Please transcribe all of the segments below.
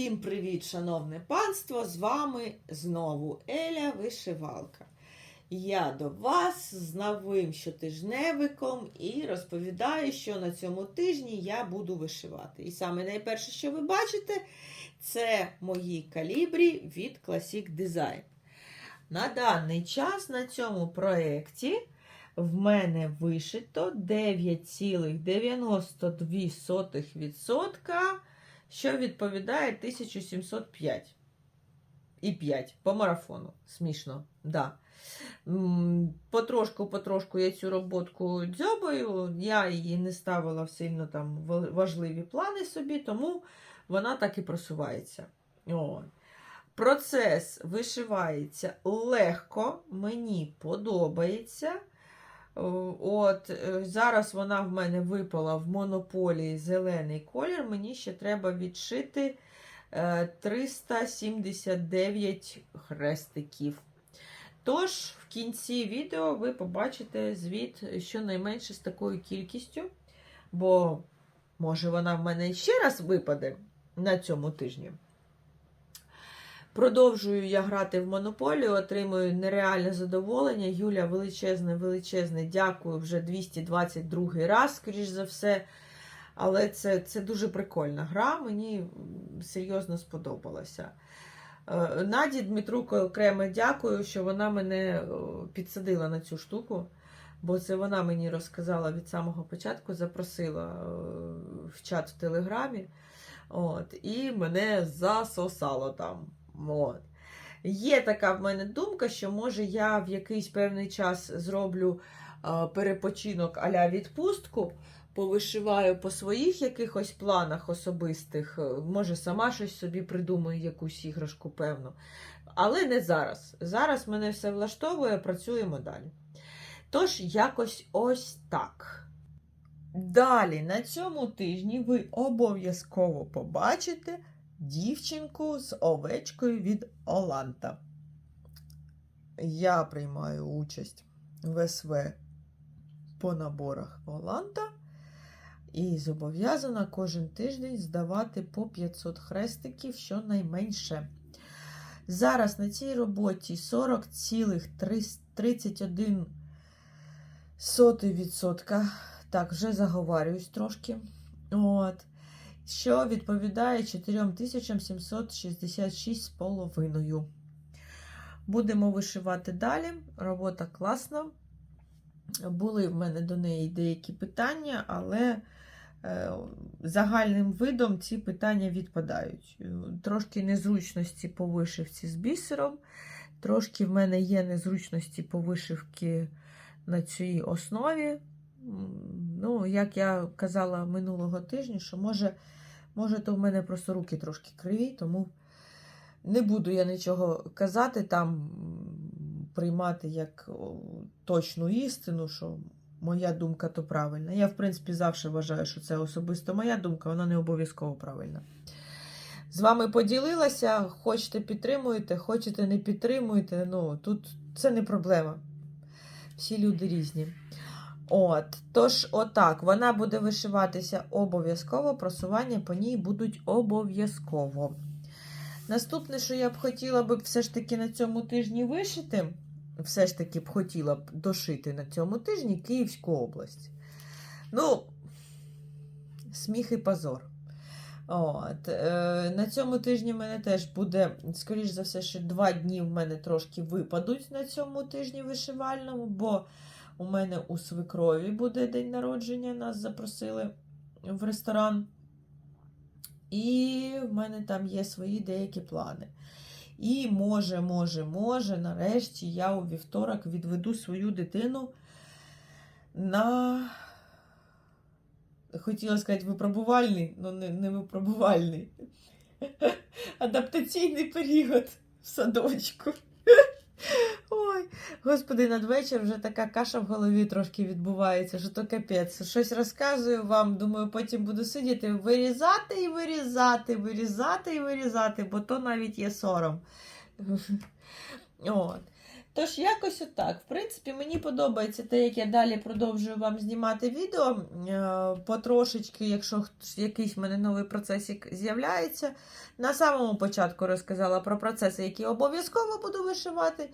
Всім привіт, шановне панство! З вами знову Еля Вишивалка. Я до вас з новим щотижневиком і розповідаю, що на цьому тижні я буду вишивати. І саме найперше, що ви бачите, це мої калібрі від Classic Design. На даний час на цьому проєкті в мене вишито 9,92%, що відповідає 1705 і 5 по марафону. Смішно, да. Потрошку-потрошку я цю роботку дзьобаю, я її не ставила в сильно там важливі плани собі, тому вона так і просувається. О. Процес вишивається легко, мені подобається. О, От е, зараз вона в мене випала в монополії зелений колір. Мені ще треба відшити е, 379 хрестиків. Тож, в кінці відео ви побачите звіт щонайменше з такою кількістю, бо може вона в мене ще раз випаде на цьому тижні. Продовжую я грати в монополію, отримую нереальне задоволення. Юля, величезне, величезне, дякую вже 222 раз, скоріш за все. Але це, це дуже прикольна гра, мені серйозно сподобалася. Е, Наді Дмитруко окремо дякую, що вона мене підсадила на цю штуку, бо це вона мені розказала від самого початку, запросила е, в чат в Телеграмі. От, і мене засосало там. От. Є така в мене думка, що може я в якийсь певний час зроблю перепочинок а-ля відпустку, повишиваю по своїх якихось планах особистих, е, може сама щось собі придумаю, якусь іграшку, певну. Але не зараз. Зараз мене все влаштовує, працюємо далі. Тож, якось ось так. Далі, на цьому тижні ви обов'язково побачите дівчинку з овечкою від Оланта. Я приймаю участь в СВ по наборах Оланта і зобов'язана кожен тиждень здавати по 500 хрестиків щонайменше. Зараз на цій роботі 40,31 відсотка. Так, вже заговарююсь трошки. От що відповідає 4766,5. Будемо вишивати далі. Робота класна. Були в мене до неї деякі питання, але е, загальним видом ці питання відпадають. Трошки незручності по вишивці з бісером, трошки в мене є незручності по вишивці на цій основі. Ну, як я казала минулого тижня, що може, може, то в мене просто руки трошки криві, тому не буду я нічого казати, там приймати як точну істину, що моя думка то правильна. Я, в принципі, завжди вважаю, що це особисто моя думка, вона не обов'язково правильна. З вами поділилася, хочете підтримуєте, хочете не підтримуєте. Ну, тут це не проблема. Всі люди різні. От, тож, отак, вона буде вишиватися обов'язково, просування по ній будуть обов'язково. Наступне, що я б хотіла би все ж таки на цьому тижні вишити, все ж таки б хотіла б дошити на цьому тижні Київську область. Ну, сміх і позор. От, е, на цьому тижні в мене теж буде, скоріш за все, що два дні в мене трошки випадуть на цьому тижні вишивальному, бо у мене у свекрові буде день народження, нас запросили в ресторан. І в мене там є свої деякі плани. І може, може, може, нарешті я у вівторок відведу свою дитину на, хотіла сказати, випробувальний, але не, не випробувальний. Адаптаційний період в садочку. Ой, господи, надвечір вже така каша в голові трошки відбувається, що то капець. Щось розказую вам, думаю, потім буду сидіти, вирізати і вирізати, вирізати і вирізати, бо то навіть є сором. От. Тож, якось отак. В принципі, мені подобається те, як я далі продовжую вам знімати відео. Е, Потрошечки, якщо якийсь в мене новий процесик з'являється. На самому початку розказала про процеси, які обов'язково буду вишивати.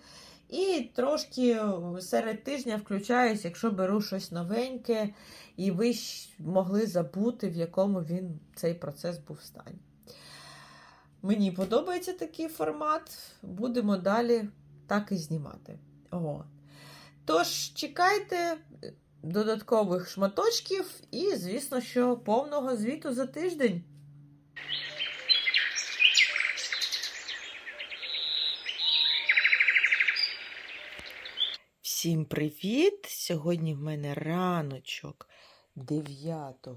І трошки серед тижня включаюсь, якщо беру щось новеньке, і ви ж могли забути, в якому він цей процес був в стані. Мені подобається такий формат. Будемо далі так і знімати. О. Тож, чекайте додаткових шматочків і, звісно, що повного звіту за тиждень. Всім привіт! Сьогодні в мене раночок 9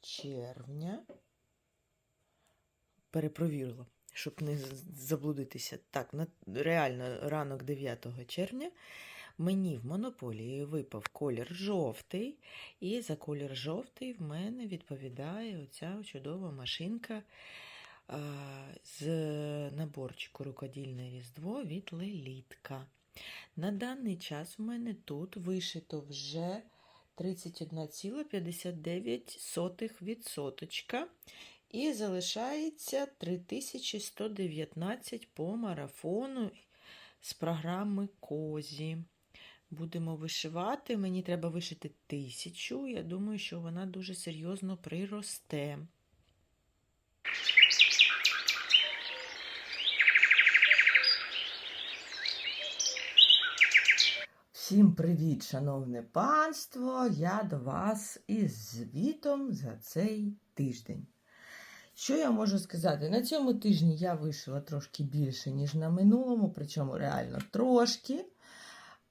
червня. Перепровірила, щоб не заблудитися. Так, реально ранок 9 червня. Мені в монополії випав колір жовтий, і за колір жовтий в мене відповідає оця чудова машинка з наборчику рукодільне різдво від Лелітка. На даний час в мене тут вишито вже 31,59%. І залишається 3119 по марафону з програми Козі. Будемо вишивати. Мені треба вишити тисячу. Я думаю, що вона дуже серйозно приросте. Всім привіт, шановне панство! Я до вас із звітом за цей тиждень. Що я можу сказати? На цьому тижні я вишила трошки більше, ніж на минулому, причому реально трошки.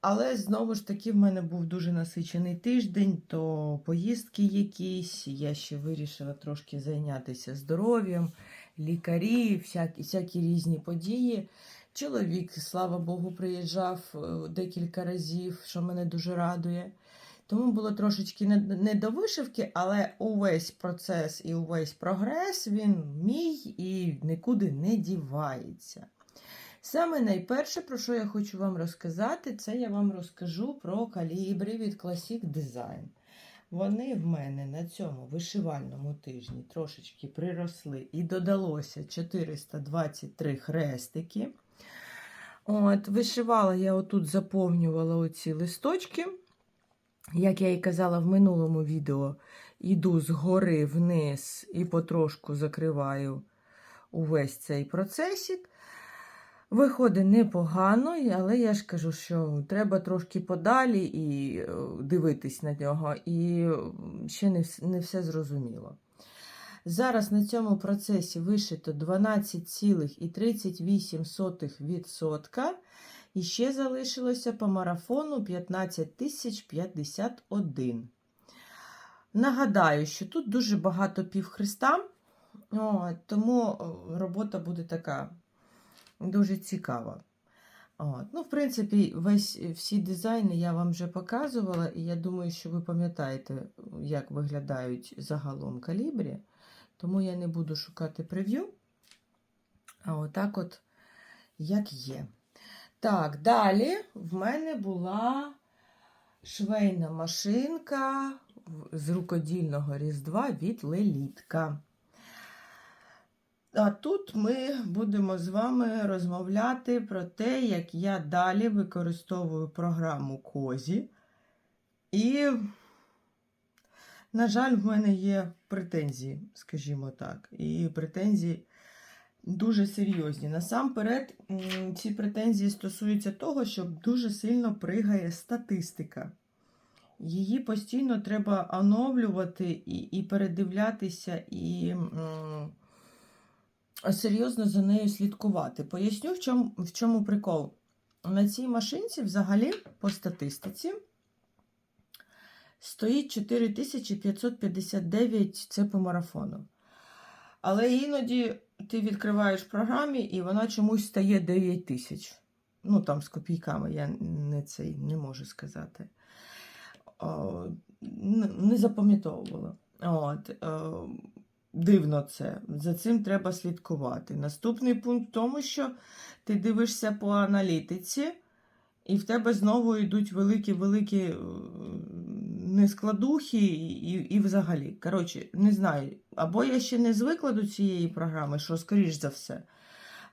Але знову ж таки, в мене був дуже насичений тиждень, то поїздки якісь, я ще вирішила трошки зайнятися здоров'ям, лікарі, всякі, всякі різні події. Чоловік, слава Богу, приїжджав е, декілька разів, що мене дуже радує. Тому було трошечки не, не до вишивки, але увесь процес і увесь прогрес він мій і нікуди не дівається. Саме найперше, про що я хочу вам розказати, це я вам розкажу про калібри від Classic Design. Вони в мене на цьому вишивальному тижні трошечки приросли і додалося 423 хрестики. От, Вишивала я отут, заповнювала оці листочки. Як я і казала в минулому відео, йду згори вниз і потрошку закриваю увесь цей процесик. Виходить непогано, але я ж кажу, що треба трошки подалі і е, дивитись на нього, і ще не все зрозуміло. Зараз на цьому процесі вишито 12,38%, і ще залишилося по марафону 15 тисяч 51. Нагадаю, що тут дуже багато півхреста, тому робота буде така дуже цікава. От. Ну, в принципі, весь, всі дизайни я вам вже показувала, і я думаю, що ви пам'ятаєте, як виглядають загалом калібрі. Тому я не буду шукати прев'ю. А отак от, як є. Так, далі в мене була швейна машинка з рукодільного різдва від Лелітка. А тут ми будемо з вами розмовляти про те, як я далі використовую програму Козі. І, на жаль, в мене є претензії, скажімо так. І претензії дуже серйозні. Насамперед, ці претензії стосуються того, що дуже сильно пригає статистика. Її постійно треба оновлювати і, і передивлятися, і м, серйозно за нею слідкувати. Поясню, в чому, в чому прикол. На цій машинці, взагалі, по статистиці, стоїть 4559 це по марафону. Але іноді ти відкриваєш програмі, і вона чомусь стає 9 тисяч. Ну, там з копійками, я не цей не можу сказати. О, не запам'ятовувала. От, о, дивно це. За цим треба слідкувати. Наступний пункт в тому, що ти дивишся по аналітиці, і в тебе знову йдуть великі-великі е, нескладухи і, і взагалі. Коротше, не знаю. Або я ще не звикла до цієї програми, що скоріш за все.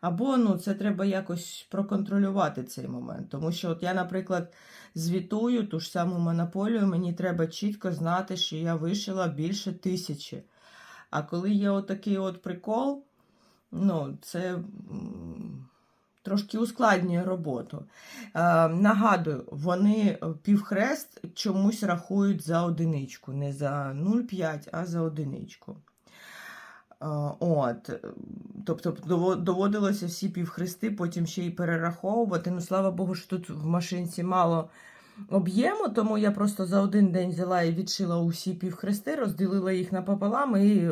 Або ну, це треба якось проконтролювати цей момент. Тому що, от я, наприклад, звітую ту ж саму монополію, мені треба чітко знати, що я вишила більше тисячі. А коли є отакий от прикол, ну, це трошки ускладнює роботу. Е, нагадую, вони півхрест чомусь рахують за одиничку, не за 0,5, а за одиничку. Е, От, тобто доводилося всі півхрести потім ще й перераховувати. Ну, слава Богу, що тут в машинці мало об'єму, тому я просто за один день взяла і відшила усі півхрести, розділила їх напополам і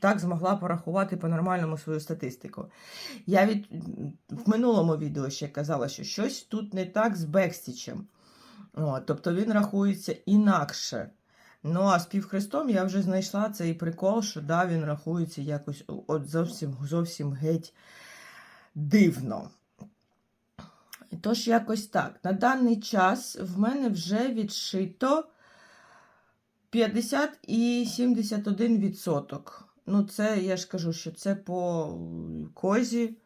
так змогла порахувати по-нормальному свою статистику. Я від... в минулому відео ще казала, що щось тут не так з бекстічем. От, тобто він рахується інакше. Ну, а з півхрестом я вже знайшла цей прикол, що да, він рахується якось от зовсім, зовсім геть дивно. Тож, якось так. На даний час в мене вже відшито 50 і 71 відсоток. Ну, це я ж кажу, що це по козі.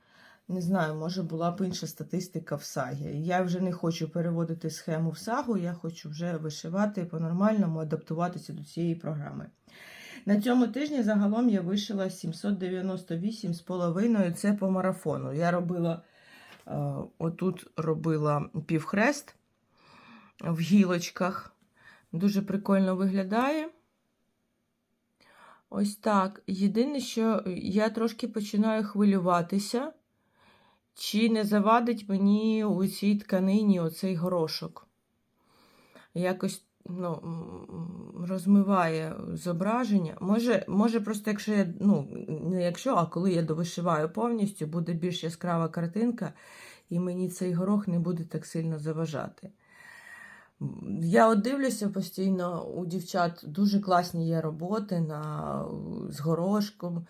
Не знаю, може була б інша статистика в сагі. Я вже не хочу переводити схему в сагу, я хочу вже вишивати по-нормальному, адаптуватися до цієї програми. На цьому тижні загалом я вишила 798,5. Це по марафону. Я робила е, отут робила півхрест в гілочках. Дуже прикольно виглядає. Ось так. Єдине, що я трошки починаю хвилюватися, чи не завадить мені у цій тканині оцей горошок. Якось ну, розмиває зображення. Може, може, просто якщо я, ну, не якщо, а коли я довишиваю повністю, буде більш яскрава картинка, і мені цей горох не буде так сильно заважати. Я от дивлюся постійно у дівчат дуже класні є роботи на, з горошком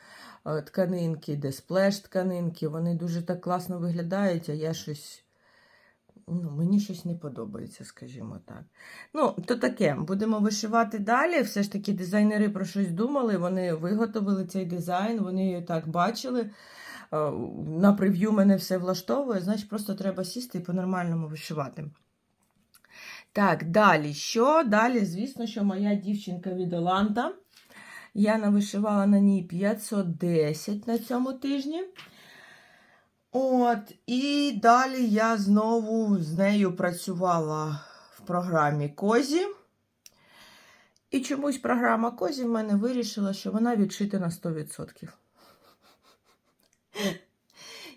е, тканинки, де сплеш тканинки. Вони дуже так класно виглядають, а я щось. Ну, мені щось не подобається, скажімо так. Ну, то таке, будемо вишивати далі. Все ж таки, дизайнери про щось думали, вони виготовили цей дизайн, вони так бачили. Е, На прев'ю мене все влаштовує, значить, просто треба сісти і по-нормальному вишивати. Так, далі. Що? Далі, звісно, що моя дівчинка від Оланта. Я навишивала на ній 510 на цьому тижні. От, і далі я знову з нею працювала в програмі Козі. І чомусь програма Козі в мене вирішила, що вона відшита на 100%.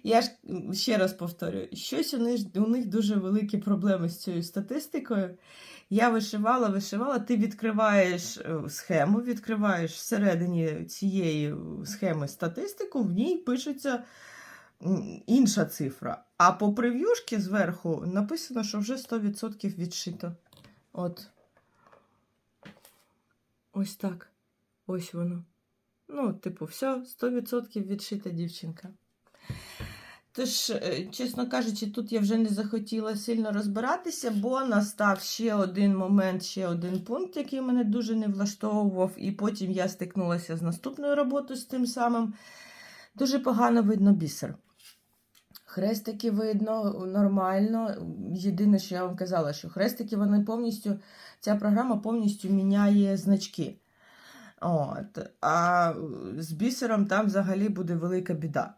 Я ж ще раз повторюю, щось у них, у них дуже великі проблеми з цією статистикою. Я вишивала, вишивала, ти відкриваєш е, схему, відкриваєш всередині цієї схеми статистику, в ній пишеться інша цифра. А по прев'юшки зверху написано, що вже 100% відшито. От. Ось так. Ось воно. Ну, типу, все, 100% відшита дівчинка. Тож, е, чесно кажучи, тут я вже не захотіла сильно розбиратися, бо настав ще один момент, ще один пункт, який мене дуже не влаштовував, і потім я стикнулася з наступною роботою з тим самим. Дуже погано видно бісер. Хрестики видно нормально. Єдине, що я вам казала, що хрестики вони повністю, ця програма повністю міняє значки. От. А з бісером там взагалі буде велика біда.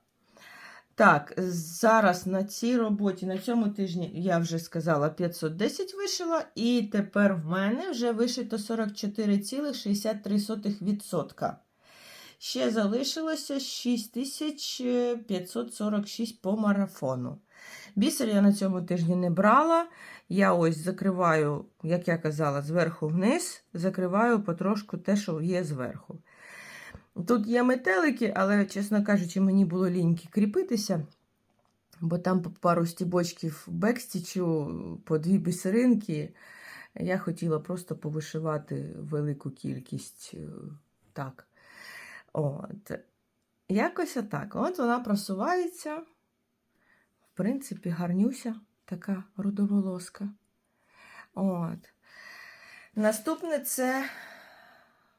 Так, зараз на цій роботі, на цьому тижні, я вже сказала, 510 вишила, і тепер в мене вже вишито 44,63%. Ще залишилося 6546 по марафону. Бісер я на цьому тижні не брала. Я ось закриваю, як я казала, зверху вниз, закриваю потрошку те, що є зверху. Тут є метелики, але, чесно кажучи, мені було ліньки кріпитися, бо там пару стібочків бекстічу, по дві бісеринки. Я хотіла просто повишивати велику кількість е, так. От. Якось отак. От вона просувається. В принципі, гарнюся. така рудоволоска. От. Наступне це,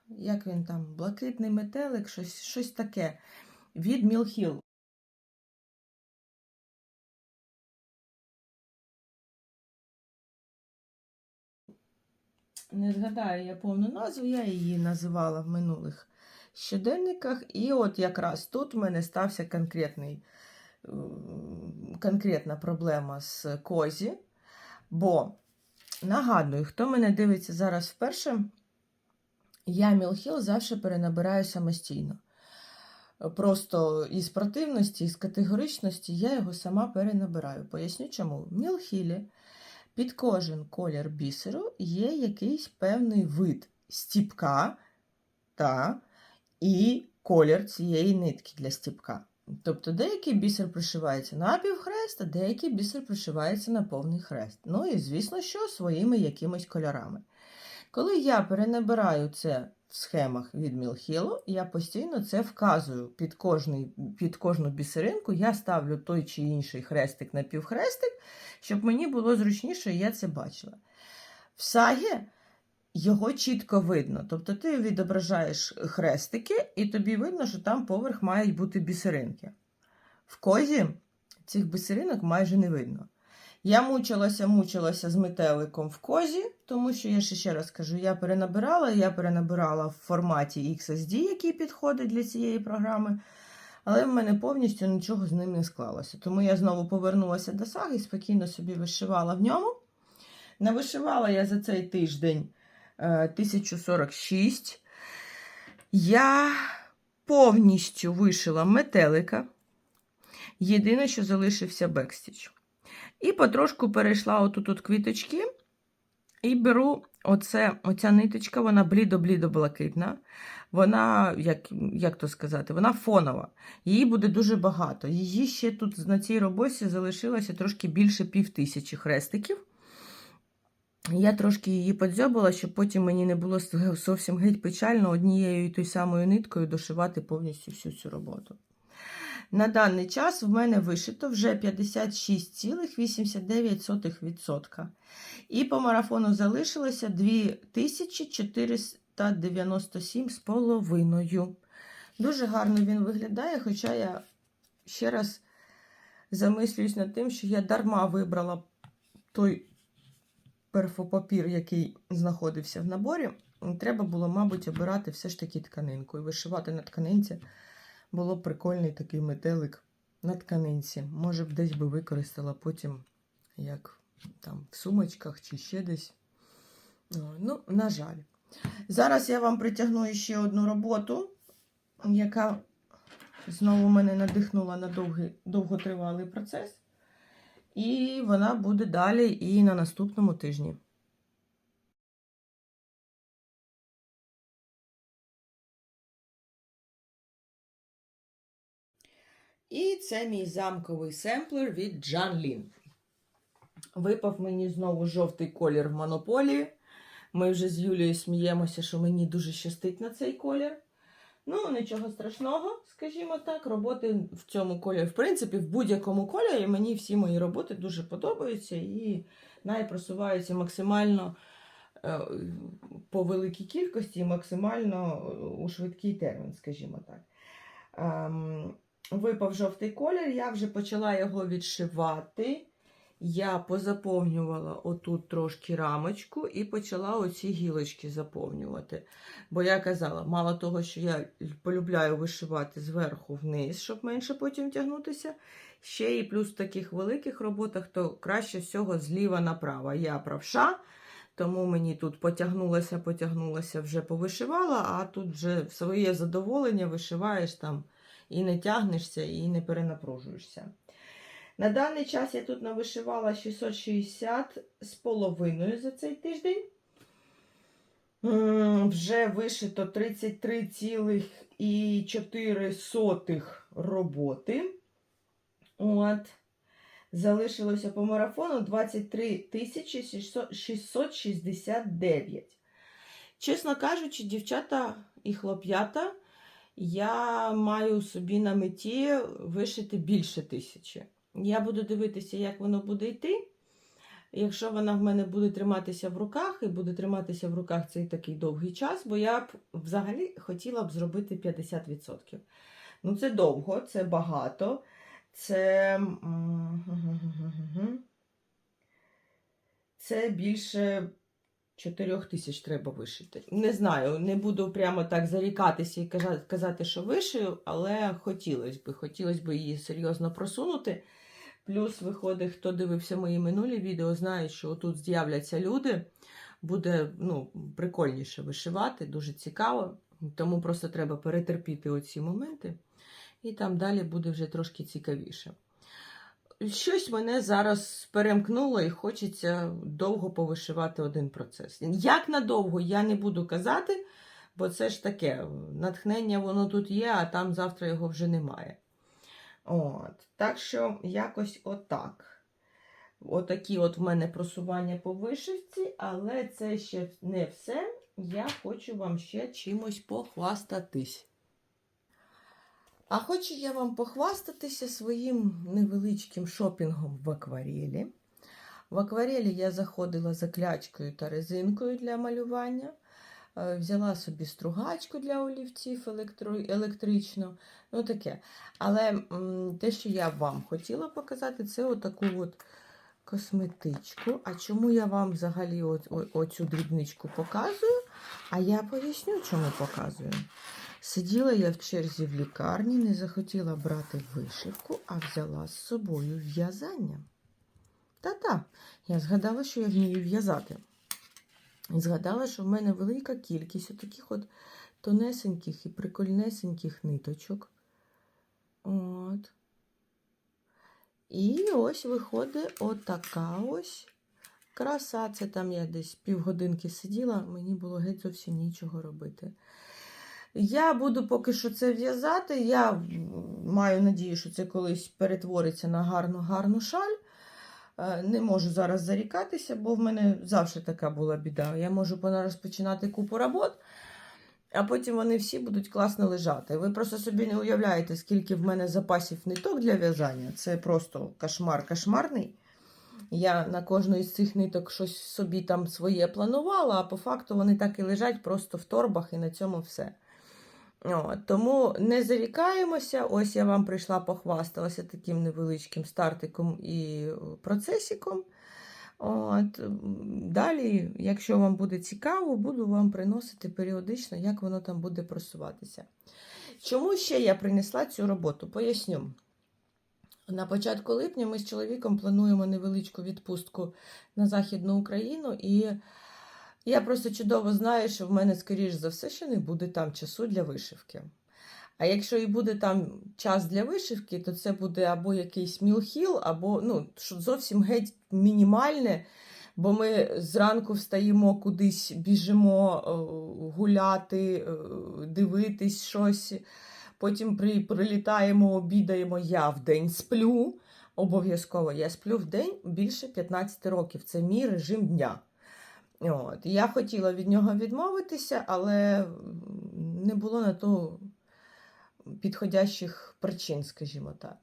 як він там, блакитний метелик, щось, щось таке. Від Мілхіл. Не згадаю я повну назву, я її називала в минулих щоденниках. І от якраз тут в мене стався конкретний, е, конкретна проблема з козі. Бо, нагадую, хто мене дивиться зараз вперше, я Мілхіл завжди перенабираю самостійно. Просто із противності, із категоричності я його сама перенабираю. Поясню чому. В Мілхілі під кожен колір бісеру є якийсь певний вид стіпка та, і колір цієї нитки для стіпка. Тобто деякий бісер пришивається на півхрест, а деякий бісер пришивається на повний хрест. Ну і, звісно, що своїми якимись кольорами. Коли я перенабираю це в схемах від Мілхілу, я постійно це вказую під, кожний, під кожну бісеринку, я ставлю той чи інший хрестик на півхрестик, щоб мені було зручніше, і я це бачила. В сагі його чітко видно. Тобто ти відображаєш хрестики, і тобі видно, що там поверх мають бути бісеринки. В козі цих бісеринок майже не видно. Я мучилася, мучилася з метеликом в козі, тому що я ще ще раз кажу, я перенабирала, я перенабирала в форматі XSD, який підходить для цієї програми. Але в мене повністю нічого з ним не склалося. Тому я знову повернулася до саги і спокійно собі вишивала в ньому. Навишивала я за цей тиждень е, 1046. Я повністю вишила метелика. Єдине, що залишився бекстіч. І потрошку перейшла отут от квіточки. І беру оце, оця ниточка, вона блідо-блідо-блакитна. Вона, як, як то сказати, вона фонова. Її буде дуже багато. Її ще тут на цій роботі залишилося трошки більше пів тисячі хрестиків. Я трошки її подзьобала, щоб потім мені не було зовсім геть печально однією і тою самою ниткою дошивати повністю всю цю роботу. На даний час в мене вишито вже 56,89%. І по марафону залишилося 2497,5. Дуже гарно він виглядає, хоча я ще раз замислююсь над тим, що я дарма вибрала той перфопапір, який знаходився в наборі. Треба було, мабуть, обирати все ж таки тканинку і вишивати на тканинці було б прикольний такий метелик на тканинці. Може б десь би використала потім, як там в сумочках чи ще десь. Ну, на жаль. Зараз я вам притягну ще одну роботу, яка знову мене надихнула на довгий, довготривалий процес. І вона буде далі і на наступному тижні. І це мій замковий семплер від Джан Лін. Випав мені знову жовтий колір в монополії. Ми вже з Юлією сміємося, що мені дуже щастить на цей колір. Ну, нічого страшного, скажімо так. Роботи в цьому кольорі, в принципі, в будь-якому кольорі мені всі мої роботи дуже подобаються і найпросуваються максимально е, по великій кількості максимально у швидкий термін, скажімо так. Випав жовтий колір, я вже почала його відшивати. Я позаповнювала отут трошки рамочку і почала оці гілочки заповнювати. Бо я казала, мало того, що я полюбляю вишивати зверху вниз, щоб менше потім тягнутися. Ще і плюс в таких великих роботах, то краще всього зліва направо. Я правша, тому мені тут потягнулася, потягнулася, вже повишивала, а тут вже своє задоволення вишиваєш там і не тягнешся, і не перенапружуєшся. На даний час я тут навишивала 660 з половиною за цей тиждень. Вже вишито 33,4 роботи. От. Залишилося по марафону 23 669. Чесно кажучи, дівчата і хлоп'ята я маю собі на меті вишити більше тисячі. Я буду дивитися, як воно буде йти. якщо вона в мене буде триматися в руках, і буде триматися в руках цей такий довгий час, бо я б взагалі хотіла б зробити 50%. Ну, це довго, це багато. Це. Це більше 4 тисяч треба вишити. Не знаю, не буду прямо так зарікатися і казати, що вишию, але хотілося б. Хотілося б її серйозно просунути. Плюс виходить, хто дивився мої минулі відео, знає, що тут з'являться люди. Буде ну, прикольніше вишивати, дуже цікаво. Тому просто треба перетерпіти оці моменти, і там далі буде вже трошки цікавіше. Щось мене зараз перемкнуло і хочеться довго повишивати один процес. Як надовго, я не буду казати, бо це ж таке, натхнення воно тут є, а там завтра його вже немає. От. Так що якось отак. Отакі от в мене просування по вишивці, але це ще не все. Я хочу вам ще чимось похвастатись. А хочу я вам похвастатися своїм невеличким шопінгом в акварелі. В акварелі я заходила за клячкою та резинкою для малювання. Е, Взяла собі стругачку для олівців електричну. Ну таке. Але те, що я вам хотіла показати, це отаку от косметичку. А чому я вам взагалі оцю дрібничку показую? А я поясню, чому показую. Сиділа я в черзі в лікарні, не захотіла брати вишивку, а взяла з собою в'язання. Та-та, я згадала, що я вмію в'язати. І згадала, що в мене велика кількість таких от тонесеньких і прикольнесеньких ниточок. От. І ось виходить отака ось краса. Це там я десь півгодинки сиділа, мені було геть зовсім нічого робити. Я буду поки що це в'язати. Я маю надію, що це колись перетвориться на гарну гарну шаль. Е, Не можу зараз зарікатися, бо в мене завжди така була біда. Я можу розпочинати купу робот, а потім вони всі будуть класно лежати. Ви просто собі не уявляєте, скільки в мене запасів ниток для в'язання. Це просто кошмар кошмарний. Я на кожну із цих ниток щось собі там своє планувала, а по факту вони так і лежать просто в торбах, і на цьому все. От, тому не зарікаємося. Ось я вам прийшла похвасталася таким невеличким стартиком і процесиком. От, далі, якщо вам буде цікаво, буду вам приносити періодично, як воно там буде просуватися. Чому ще я принесла цю роботу? Поясню. На початку липня ми з чоловіком плануємо невеличку відпустку на Західну Україну, і я просто чудово знаю, що в мене, скоріш за все, ще не буде там часу для вишивки. А якщо і буде там час для вишивки, то це буде або якийсь мілхіл, або ну, що зовсім геть мінімальне, бо ми зранку встаємо кудись, біжимо е, гуляти, е, дивитись щось. Потім при, прилітаємо, обідаємо. Я в день сплю. Обов'язково я сплю в день більше 15 років. Це мій режим дня. От. Я хотіла від нього відмовитися, але не було на то підходящих причин, скажімо так.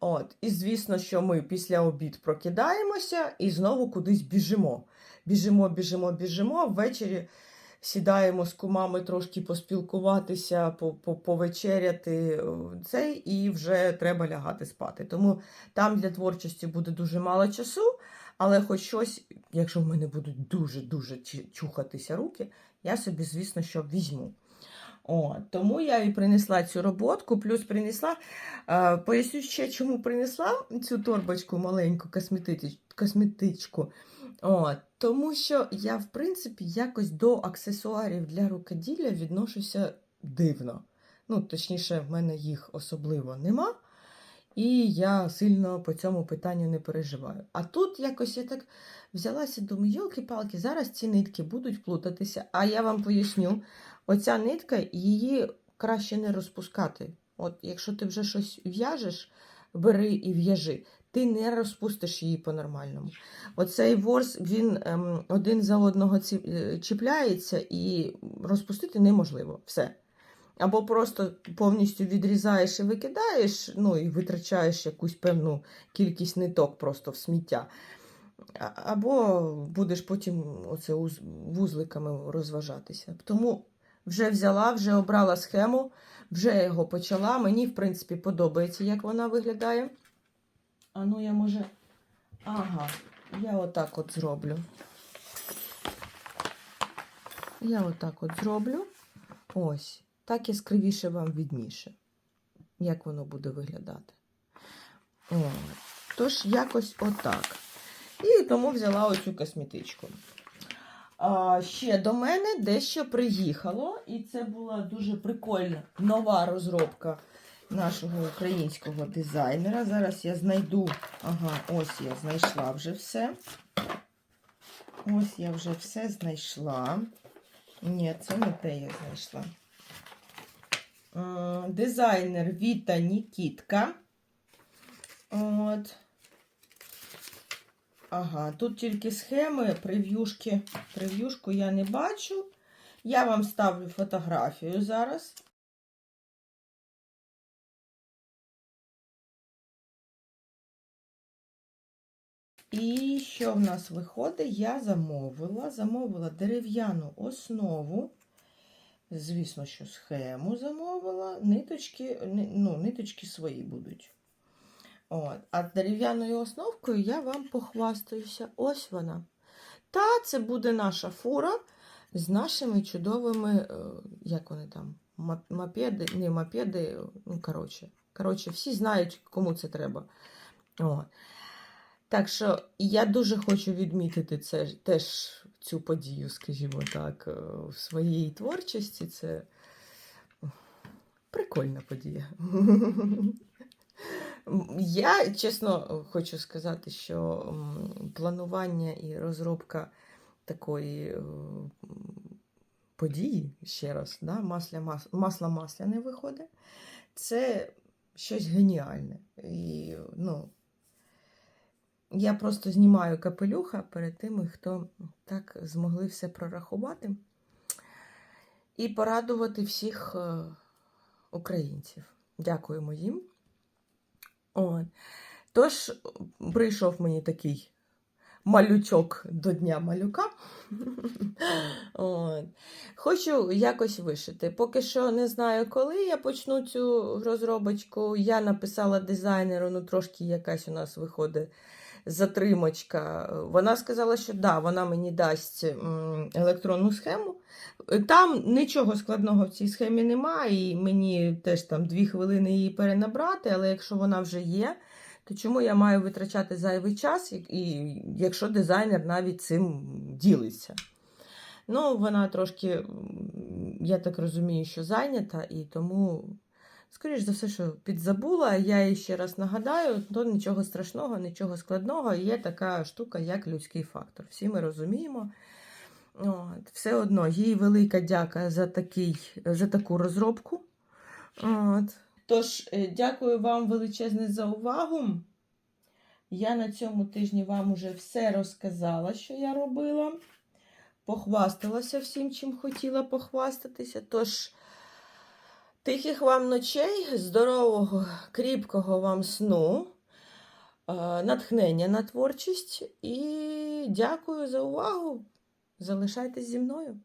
От. І звісно, що ми після обід прокидаємося і знову кудись біжимо. Біжимо, біжимо, біжимо. Ввечері сідаємо з кумами трошки поспілкуватися, по- по- повечеряти е, цей, і вже треба лягати спати. Тому там для творчості буде дуже мало часу, але хоч щось, якщо в мене будуть дуже-дуже чухатися руки, я собі, звісно, що візьму. О, тому я і принесла цю роботку, плюс принесла, е, поясню ще, чому принесла цю торбочку маленьку косметич, косметичку. О, тому що я, в принципі, якось до аксесуарів для рукоділля відношуся дивно. Ну, точніше, в мене їх особливо нема. І я сильно по цьому питанню не переживаю. А тут якось я так взялася, думаю, йолки-палки, зараз ці нитки будуть плутатися. А я вам поясню, оця нитка, її краще не розпускати. От якщо ти вже щось в'яжеш, бери і в'яжи, ти не розпустиш її по-нормальному. Оцей ворс, він ем, один за одного е, чіпляється і розпустити неможливо. Все. Або просто повністю відрізаєш і викидаєш, ну і витрачаєш якусь певну кількість ниток просто в сміття. Або будеш потім оце вузликами розважатися. Тому вже взяла, вже обрала схему, вже його почала. Мені, в принципі, подобається, як вона виглядає. А ну я може. Ага, я отак от зроблю. Я отак от зроблю. Ось. Так яскравіше вам відніше, як воно буде виглядати. О, тож, якось отак. І тому взяла оцю косметичку. А, ще до мене дещо приїхало, і це була дуже прикольна нова розробка нашого українського дизайнера. Зараз я знайду. Ага, ось я знайшла вже все. Ось я вже все знайшла. Ні, це не те я знайшла. М, Дизайнер Віта Нікітка. От. Ага, тут тільки схеми, прев'юшки. Прев'юшку я не бачу. Я вам ставлю фотографію зараз. І що в нас виходить? Я замовила, замовила дерев'яну основу. Звісно, що схему замовила. Ниточки, ну, ниточки свої будуть. От. А дерев'яною основкою я вам похвастаюся. Ось вона. Та це буде наша фура з нашими чудовими, е, як вони там, мопеди, не мопеди, ну, коротше. Коротше, всі знають, кому це треба. От. Так що я дуже хочу відмітити це теж цю подію, скажімо так, е, в своїй творчості. Це прикольна подія. Я чесно хочу сказати, що планування і розробка такої е, події, ще раз, да, масля, мас, масло масляне виходить, це щось геніальне. І, ну, я просто знімаю капелюха перед тими, хто так змогли все прорахувати і порадувати всіх е, українців. Дякуємо їм. От. Тож, прийшов мені такий малючок до Дня малюка. От. Хочу якось вишити. Поки що не знаю, коли я почну цю розробочку. Я написала дизайнеру, ну трошки якась у нас виходить затримочка. Вона сказала, що да, вона мені дасть електронну схему. Там нічого складного в цій схемі немає, і мені теж там дві хвилини її перенабрати, але якщо вона вже є, то чому я маю витрачати зайвий час, і якщо дизайнер навіть цим ділиться? Ну, вона трошки, я так розумію, що зайнята, і тому, скоріш за все, що підзабула. Я їй ще раз нагадаю, то нічого страшного, нічого складного. Є така штука, як людський фактор. Всі ми розуміємо. От, все одно, їй велика дяка за, такий, за таку розробку. От. Тож, е, дякую вам величезне за увагу. Я на цьому тижні вам уже все розказала, що я робила. Похвасталася всім, чим хотіла похвастатися. Тож, тихих вам ночей, здорового, кріпкого вам сну, е, натхнення на творчість і дякую за увагу. Залишайтесь зі мною.